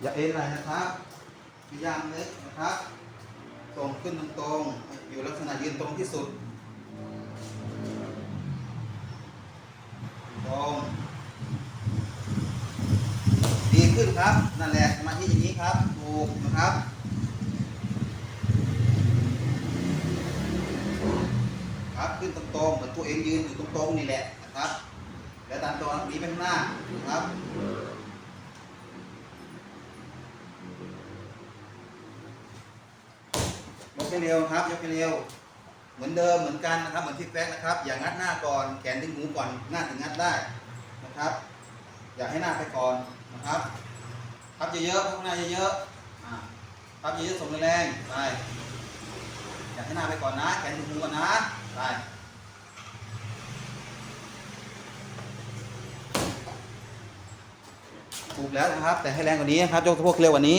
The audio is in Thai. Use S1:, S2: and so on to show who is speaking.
S1: อย่าเอ็นอะไรนะครับพยายามเล็กนะครับ ตรงขึ้นตรงๆอยู่ลักษณะยืนตรงที่สุด ตรง ดีขึ้นครับ นั่นแหละ มาธิอย่างนี้ครับ ถูกนะครับครับขึ้นตรงๆเหมือนตัวเองยืนอยู่ตรงๆนี่แหละนะครับ แล้วดันตัวนี้ไปข้างหน้านะครับ กให้เร็วครับ ยกให้เร็ว เหมือนเดิมเหมือนกันนะครับ เหมือนที่แฟกนะครับ อย่างัดหน้าก่อน แขนถึงหูก่อนหน้าถึงงัดได้นะครับ อย่าให้หน้าไปก่อนนะครับพับเยอะๆพับหน้าเยอะๆอ่าพับเยอะๆส่งแรงๆไปอย่าให้หน้าไปก่อนนะ แขนถึงหูก่อนนะไปถูกแล้วนะครับ แต่ให้แรงกว่านี้นะครับยกสะโพกเร็วกว่านี้